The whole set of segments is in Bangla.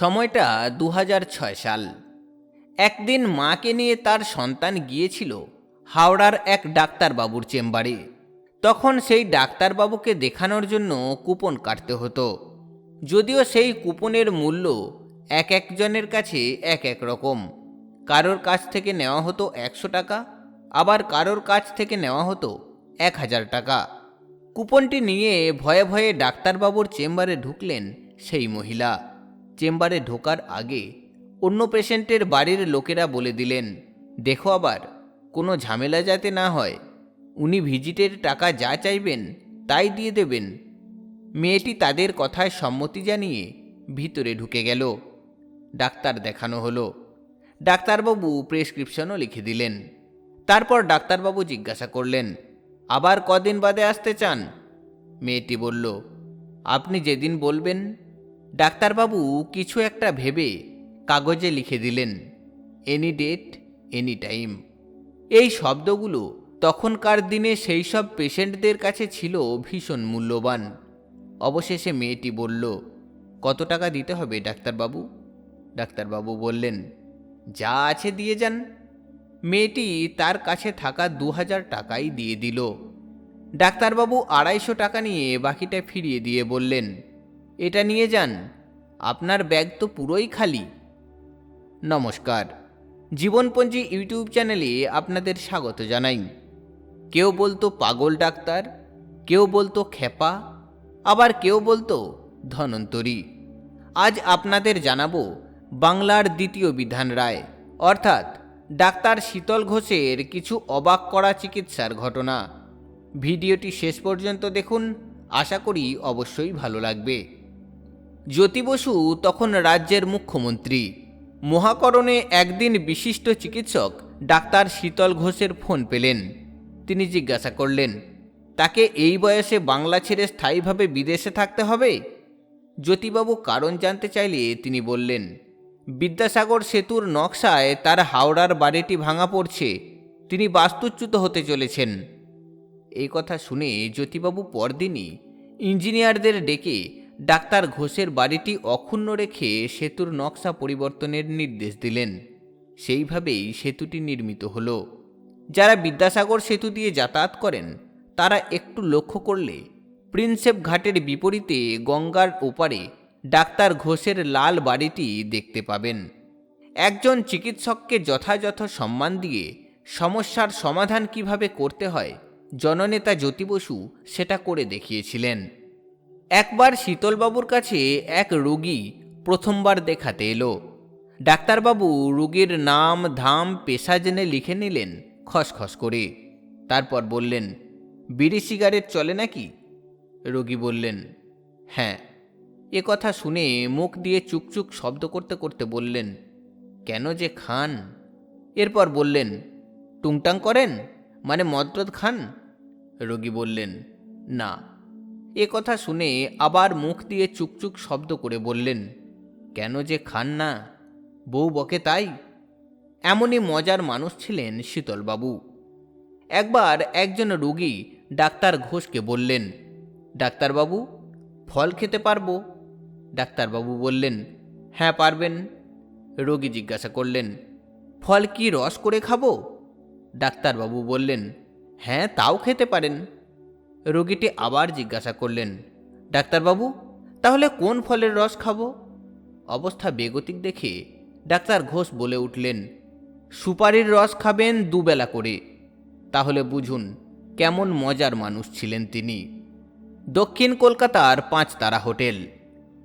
সময়টা দু হাজার ছয় সাল। একদিন মাকে নিয়ে তার সন্তান গিয়েছিল হাওড়ার এক ডাক্তারবাবুর চেম্বারে। তখন সেই ডাক্তারবাবুকে দেখানোর জন্য কুপন কাটতে হতো। যদিও সেই কুপনের মূল্য এক একজনের কাছে এক এক রকম। কারোর কাছ থেকে নেওয়া হতো একশো টাকা, আবার কারোর কাছ থেকে নেওয়া হতো এক হাজার টাকা। কুপনটি নিয়ে ভয়ে ভয়ে ডাক্তারবাবুর চেম্বারে ঢুকলেন সেই মহিলা। চেম্বারে ঢোকার আগে অন্য পেশেন্টের বাড়ির লোকেরা বলে দিলেন, দেখো আবার, কোনো ঝামেলা যাতে না হয়। উনি ভিজিটের টাকা যা চাইবেন, তাই দিয়ে দেবেন। মেয়েটি তাদের কথায় সম্মতি জানিয়ে ভিতরে ঢুকে গেল। ডাক্তার দেখানো হলো। ডাক্তারবাবু প্রেসক্রিপশনও লিখে দিলেন। তারপর ডাক্তারবাবু জিজ্ঞাসা করলেন, আবার কদিন বাদে আসতে চান? মেয়েটি বলল, আপনি যেদিন বলবেন ডাক্তারবাবু কিছু একটা ভেবে কাগজে লিখে দিলেন এনি ডেট এনি টাইম এই শব্দগুলো তখনকার দিনে সেই সব পেশেন্টদের কাছে ছিল ভীষণ মূল্যবান। অবশেষে মেয়েটি বলল, কত টাকা দিতে হবে ডাক্তারবাবু? ডাক্তারবাবু বললেন, যা আছে দিয়ে যান। মেয়েটি তার কাছে থাকা দু হাজার টাকাই দিয়ে দিল। ডাক্তারবাবু আড়াইশো টাকা নিয়ে বাকিটা ফিরিয়ে দিয়ে বললেন এটা নিয়ে যান। আপনার ব্যাগ তো পুরোই খালি। নমস্কার। জীবনপঞ্জি ইউটিউব চ্যানেলে আপনাদের স্বাগত জানাই। কেউ বলতো পাগল ডাক্তার, কেউ বলতো খেপা, আবার কেউ বলতো ধনন্তরী। আজ আপনাদের জানাব বাংলার দ্বিতীয় বিধান রায়, অর্থাৎ ডাক্তার শীতল ঘোষের কিছু অবাক করা চিকিৎসার ঘটনা। ভিডিওটি শেষ পর্যন্ত দেখুন, আশা করি অবশ্যই ভালো লাগবে। জ্যোতি বসু তখন রাজ্যের মুখ্যমন্ত্রী। মহাকরণে একদিন বিশিষ্ট চিকিৎসক ডাক্তার শীতল ঘোষের ফোন পেলেন। তিনি জিজ্ঞাসা করলেন, তাকে এই বয়সে বাংলা ছেড়ে স্থায়ীভাবে বিদেশে থাকতে হবে? জ্যোতিবাবু কারণ জানতে চাইলে তিনি বললেন, বিদ্যাসাগর সেতুর নকশায় তার হাওড়ার বাড়িটি ভাঙা পড়ছে। তিনি বাস্তুচ্যুত হতে চলেছেন। এই কথা শুনে জ্যোতিবাবু পরদিনই ইঞ্জিনিয়ারদের ডেকে ডাক্তার ঘোষের বাড়িটি অক্ষুণ্ণ রেখে সেতুর নকশা পরিবর্তনের নির্দেশ দিলেন। সেইভাবেই সেতুটি নির্মিত হলো। যারা বিদ্যাসাগর সেতু দিয়ে যাতায়াত করেন, তারা একটু লক্ষ্য করলে প্রিন্সেপ ঘাটের বিপরীতে গঙ্গার ওপারে ডাক্তার ঘোষের লাল বাড়িটি দেখতে পাবেন। একজন চিকিৎসককে যথাযথ সম্মান দিয়ে সমস্যার সমাধান কীভাবে করতে হয়, জননেতা জ্যোতি বসু সেটা করে দেখিয়েছিলেন। একবার শীতলবাবুর কাছে এক রোগী প্রথমবার দেখাতে এলো। ডাক্তারবাবু রোগীর নাম, ধাম, পেশা জেনে লিখে নিলেন খসখস করে। তারপর বললেন, বিড়ি সিগারেট চলে নাকি? রোগী বললেন হ্যাঁ। এ কথা শুনে মুখ দিয়ে চুকচুক শব্দ করতে করতে বললেন, কেন যে খান? এরপর বললেন, টুংটাং করেন? মানে মদরদ খান? রোগী বললেন, না। এ কথা শুনে আবার মুখ দিয়ে চুকচুক শব্দ করে বললেন, কেন যে খান না? বউ বকে তাই? এমনই মজার মানুষ ছিলেন শীতলবাবু। একবার একজন রোগী ডাক্তার ঘোষকে বললেন, ডাক্তারবাবু, ফল খেতে পারব? ডাক্তারবাবু বললেন হ্যাঁ পারবেন। রোগী জিজ্ঞাসা করলেন, ফল কি রস করে খাব? ডাক্তারবাবু বললেন হ্যাঁ তাও খেতে পারেন। রোগীটি আবার জিজ্ঞাসা করলেন, ডাক্তারবাবু, তাহলে কোন ফলের রস খাব? অবস্থা বেগতিক দেখে ডাক্তার ঘোষ বলে উঠলেন, সুপারির রস খাবেন দুবেলা করে। তাহলে বুঝুন, কেমন মজার মানুষ ছিলেন তিনি। দক্ষিণ কলকাতার পাঁচ তারা হোটেল।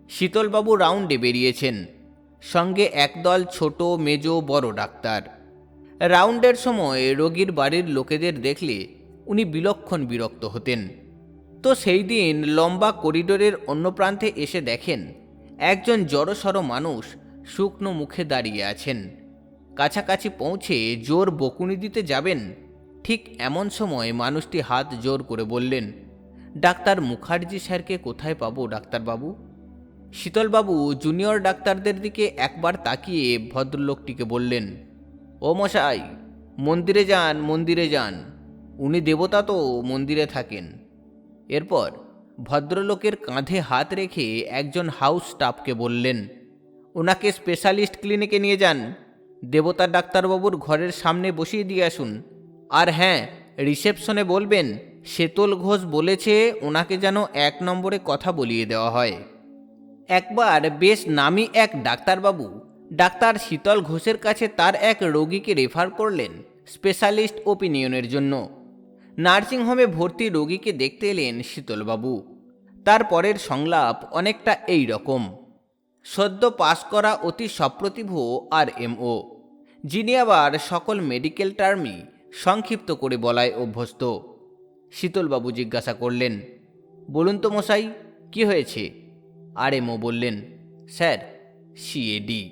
শীতলবাবু রাউন্ডে বেরিয়েছেন, সঙ্গে একদল ছোট, মেজ, বড় ডাক্তার। রাউন্ডের সময় রোগীর বাড়ির লোকেদের দেখলে উনি বিলক্ষণ বিরক্ত হতেন। তো সেই দিন লম্বা করিডোরের অন্য প্রান্তে এসে দেখেন, একজন জড়সড় মানুষ শুকনো মুখে দাঁড়িয়ে আছেন। কাছাকাছি পৌঁছে জোর বকুনি দিতে যাবেন। ঠিক এমন সময় মানুষটি হাত জোর করে বললেন, ডাক্তার মুখার্জি স্যারকে কোথায় পাবো, ডাক্তারবাবু? শীতলবাবু জুনিয়র ডাক্তারদের দিকে একবার তাকিয়ে ভদ্রলোকটিকে বললেন, ও মশাই, মন্দিরে যান মন্দিরে যান। উনি দেবতা তো মন্দিরে থাকেন। এরপর ভদ্রলোকের কাঁধে হাত রেখে একজন হাউস স্টাফকে বললেন, ওনাকে স্পেশালিস্ট ক্লিনিকে নিয়ে যান। দেবতা ডাক্তারবাবুর ঘরের সামনে বসিয়ে দিয়ে আসুন। আর হ্যাঁ রিসেপশনে বলবেন শেতল ঘোষ বলেছে ওনাকে যেন এক নম্বরে কথা বলিয়ে দেওয়া হয়। একবার বেশ নামি এক ডাক্তারবাবু, ডাক্তার শীতল ঘোষের কাছে তার এক রোগীকে রেফার করলেন, স্পেশালিস্ট ওপিনিয়নের জন্য। নার্সিংহোমে ভর্তি রোগীকে দেখতে এলেন শীতলবাবু। তার পরের সংলাপ অনেকটা এই রকম। সদ্য পাশ করা অতি সপ্রতিভ আর এমও যিনি আবার সকল মেডিকেল টার্মই সংক্ষিপ্ত করে বলায় অভ্যস্ত। শীতলবাবু জিজ্ঞাসা করলেন, বলুন তো মশাই, কি হয়েছে? আর এমও বললেন, স্যার সিএডি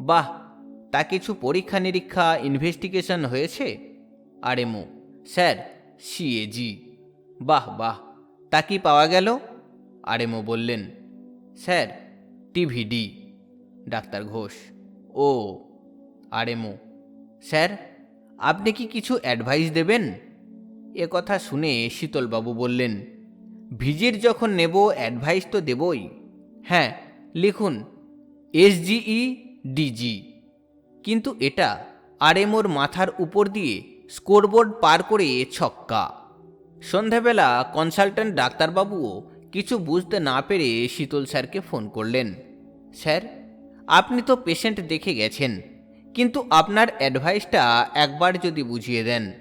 বাহ, তা কিছু পরীক্ষা নিরীক্ষা ইনভেস্টিগেশন হয়েছে? আর এমও স্যার সিএজি বাহ বাহ, তা কি পাওয়া গেল? আর এমও বললেন, স্যার, টিভিডি। ডাক্তার ঘোষ, ও। আর এমও স্যার, আপনি কি কিছু অ্যাডভাইস দেবেন? এ কথা শুনে শীতলবাবু বললেন ভিজিট যখন নেব, অ্যাডভাইস তো দেবই। হ্যাঁ লিখুন, এসজিই ডিজি। কিন্তু এটা আরএমওর মাথার উপর দিয়ে স্কোরবোর্ড পার করে ছক্কা। সন্ধেবেলা কনসালট্যান্ট ডাক্তারবাবুও কিছু বুঝতে না পেরে শীতল স্যারকে ফোন করলেন। স্যার, আপনি তো পেশেন্ট দেখে গেছেন, কিন্তু আপনার অ্যাডভাইসটা একবার যদি বুঝিয়ে দেন।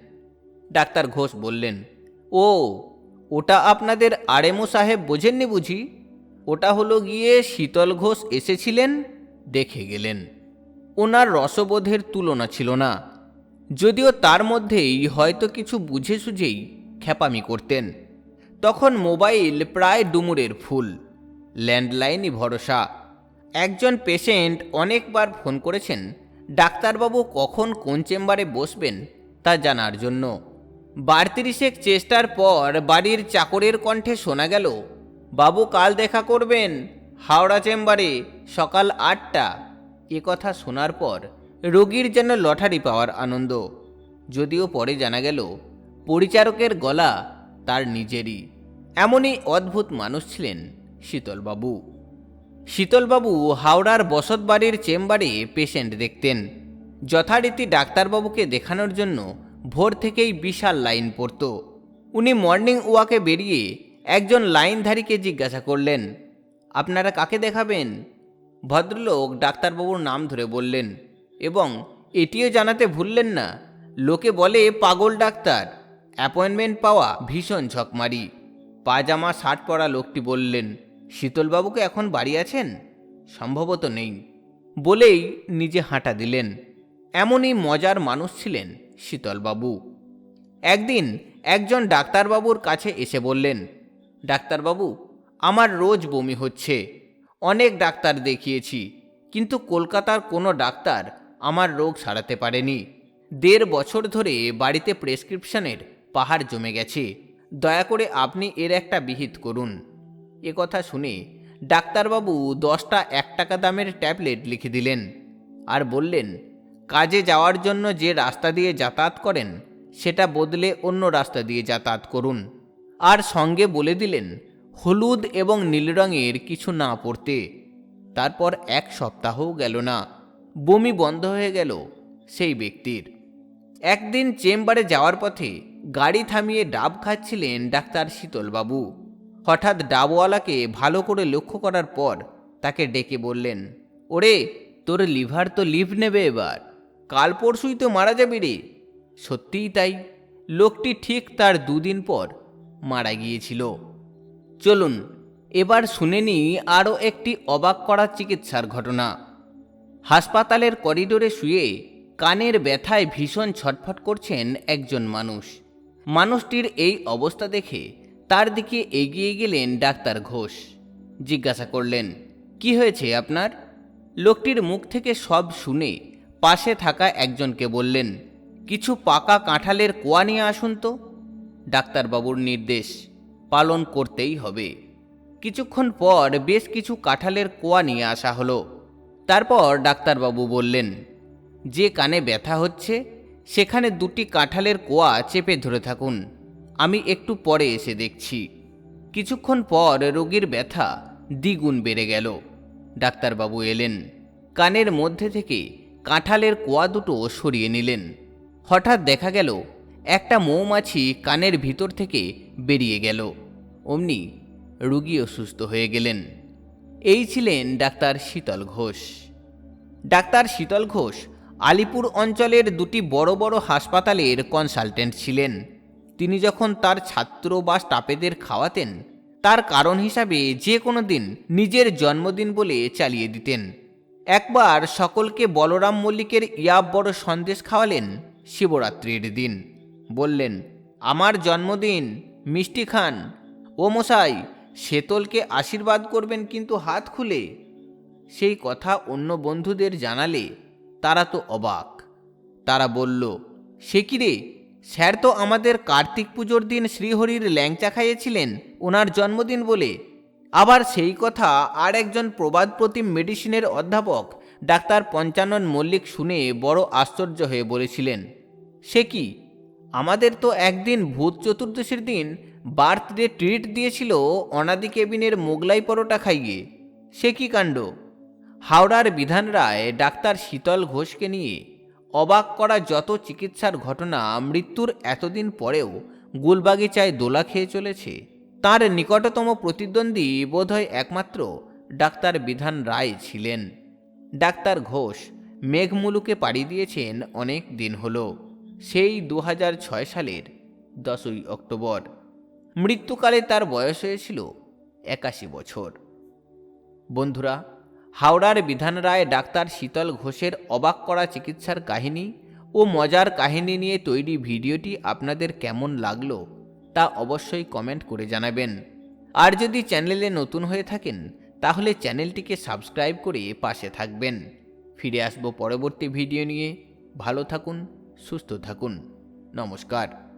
ডাক্তার ঘোষ বললেন, ও, ওটা আপনাদের আরএমও সাহেব বোঝেননি বুঝি? ওটা হলো গিয়ে শীতল ঘোষ এসেছিলেন, দেখে গেলেন। ওনার রসবোধের তুলনা ছিল না যদিও তার মধ্যেই হয়তো কিছু বুঝে সুঝেই খ্যাপামি করতেন। তখন মোবাইল প্রায় ডুমুরের ফুল, ল্যান্ডলাইনই ভরসা। একজন পেশেন্ট অনেকবার ফোন করেছেন, ডাক্তারবাবু কখন কোন চেম্বারে বসবেন তা জানার জন্য। বারতিরিশেক চেষ্টার পর বাড়ির চাকরের কণ্ঠে শোনা গেল, বাবু কাল দেখা করবেন হাওড়া চেম্বারে সকাল আটটা। কথা শোনার পর রোগীর যেন লটারি পাওয়ার আনন্দ। যদিও পরে জানা গেল, পরিচারকের গলা তার নিজেরই। এমনই অদ্ভুত মানুষ ছিলেন শীতলবাবু। শীতলবাবু হাওড়ার বসতবাড়ির চেম্বারে পেশেন্ট দেখতেন। যথারীতি ডাক্তারবাবুকে দেখানোর জন্য ভোর থেকেই বিশাল লাইন পড়ত। উনি মর্নিং ওয়াকে বেরিয়ে একজন লাইনধারীকে জিজ্ঞাসা করলেন, আপনারা কাকে দেখাবেন? ভদ্রলোক ডাক্তারবাবুর নাম ধরে বললেন এবং এটিও জানাতে ভুললেন না, লোকে বলে পাগল ডাক্তার, অ্যাপয়েন্টমেন্ট পাওয়া ভীষণ ঝকমারি। পাজামা শার্ট পরা লোকটি বললেন, শীতলবাবুকে এখন বাড়ি আছেন? সম্ভবত নেই। বলেই নিজে হাঁটা দিলেন। এমনই মজার মানুষ ছিলেন শীতলবাবু। একদিন একজন ডাক্তারবাবুর কাছে এসে বললেন, ডাক্তারবাবু, আমার রোজ বমি হচ্ছে, অনেক ডাক্তার দেখিয়েছি, কিন্তু কলকাতার কোনো ডাক্তার আমার রোগ সারাতে পারেনি। দেড় বছর ধরে বাড়িতে প্রেসক্রিপশনের পাহাড় জমে গেছে। দয়া করে আপনি এর একটা বিহিত করুন। এ কথা শুনে ডাক্তারবাবু দশটা এক টাকা দামের ট্যাবলেট লিখে দিলেন আর বললেন, কাজে যাওয়ার জন্য যে রাস্তা দিয়ে যাতায়াত করেন, সেটা বদলে অন্য রাস্তা দিয়ে যাতায়াত করুন। আর সঙ্গে বলে দিলেন, হলুদ এবং নীল রঙের কিছু না পড়তে। তারপর এক সপ্তাহও গেল না। বমি বন্ধ হয়ে গেল সেই ব্যক্তির। একদিন চেম্বারে যাওয়ার পথে গাড়ি থামিয়ে ডাব খাচ্ছিলেন ডাক্তার শীতলবাবু। হঠাৎ ডাবওয়ালাকে ভালো করে লক্ষ্য করার পর তাকে ডেকে বললেন, ওরে, তোর লিভার তো লিভ নেবে এবার। কাল পরশুই তো মারা যাবি রে। সত্যিই তাই। লোকটি ঠিক তার দুদিন পর মারা গিয়েছিল। চলুন, এবার শুনে নিই আরও একটি অবাক করা চিকিৎসার ঘটনা। হাসপাতালের করিডোরে শুয়ে কানের ব্যথায় ভীষণ ছটফট করছেন একজন মানুষ। মানুষটির এই অবস্থা দেখে তার দিকে এগিয়ে গেলেন ডাক্তার ঘোষ। জিজ্ঞাসা করলেন, কি হয়েছে আপনার? লোকটির মুখ থেকে সব শুনে পাশে থাকা একজনকে বললেন, কিছু পাকা কাঁঠালের কোয়া নিয়ে আসুন তো। ডাক্তারবাবুর নির্দেশ পালন করতেই হবে। কিছুক্ষণ পর বেশ কিছু কাঁঠালের কোয়া নিয়ে আসা হলো। তারপর ডাক্তারবাবু বললেন, যে কানে ব্যথা হচ্ছে, সেখানে দুটি কাঁঠালের কোয়া চেপে ধরে থাকুন, আমি একটু পরে এসে দেখছি। কিছুক্ষণ পর রোগীর ব্যথা দ্বিগুণ বেড়ে গেল। ডাক্তারবাবু এলেন, কানের মধ্যে থেকে কাঁঠালের কোয়া দুটো সরিয়ে নিলেন। হঠাৎ দেখা গেল, একটা মৌমাছি কানের ভিতর থেকে বেরিয়ে গেল। অমনি রুগীও সুস্থ হয়ে গেলেন। এই ছিলেন ডাক্তার শীতল ঘোষ। ডাক্তার শীতল ঘোষ আলিপুর অঞ্চলের দুটি বড় বড় হাসপাতালের কনসালটেন্ট ছিলেন। তিনি যখন তার ছাত্র বা স্টাফেদের খাওয়াতেন, তার কারণ হিসাবে যে কোনো দিন নিজের জন্মদিন বলে চালিয়ে দিতেন। একবার সকলকে বলরাম মল্লিকের ইয়াব বড় সন্দেশ খাওয়ালেন শিবরাত্রির দিন। বললেন, আমার জন্মদিন, মিষ্টি খান। ও মশাই শেতলকে আশীর্বাদ করবেন কিন্তু হাত খুলে। সেই কথা অন্য বন্ধুদের জানালে তারা তো অবাক। তারা বলল, সে কি রে? স্যার তো আমাদের কার্তিক পুজোর দিন শ্রীহরির ল্যাংচা খাইয়েছিলেন, ওনার জন্মদিন বলে। আবার সেই কথা আর একজন প্রবাদ প্রতিম মেডিসিনের অধ্যাপক, ডাক্তার পঞ্চানন মল্লিক শুনে বড় আশ্চর্য হয়ে বলেছিলেন, সে কি? আমাদের তো একদিন ভূত চতুর্দশীর দিন বার্থডে ট্রিট দিয়েছিল অনাদি কেবিনের মোগলাই পরোটা খাইয়ে। সে কি কাণ্ড? হাওড়ার বিধান রায় ডাক্তার শীতল ঘোষকে নিয়ে অবাক করা যত চিকিৎসার ঘটনা মৃত্যুর এতদিন পরেও গুলবাগিচায় দোলা খেয়ে চলেছে। তার নিকটতম প্রতিদ্বন্দ্বী বোধহয় একমাত্র ডাক্তার বিধান রায় ছিলেন। ডাক্তার ঘোষ মেঘমুলুকে পাড়ি দিয়েছেন অনেক দিন হলো। সেই দু সালের দশই অক্টোবর। মৃত্যুকালে তার বয়স হয়েছিল একাশি বছর। বন্ধুরা, হাওড়ার বিধান রায় ডাক্তার শীতল ঘোষের অবাক করা চিকিৎসার কাহিনী ও মজার কাহিনী নিয়ে তৈরি ভিডিওটি আপনাদের কেমন লাগল তা অবশ্যই কমেন্ট করে জানাবেন। আর যদি চ্যানেলে নতুন হয়ে থাকেন, তাহলে চ্যানেলটিকে সাবস্ক্রাইব করে পাশে থাকবেন। ফিরে আসব পরবর্তী ভিডিও নিয়ে। ভালো থাকুন। সুস্থ থাকুন। নমস্কার।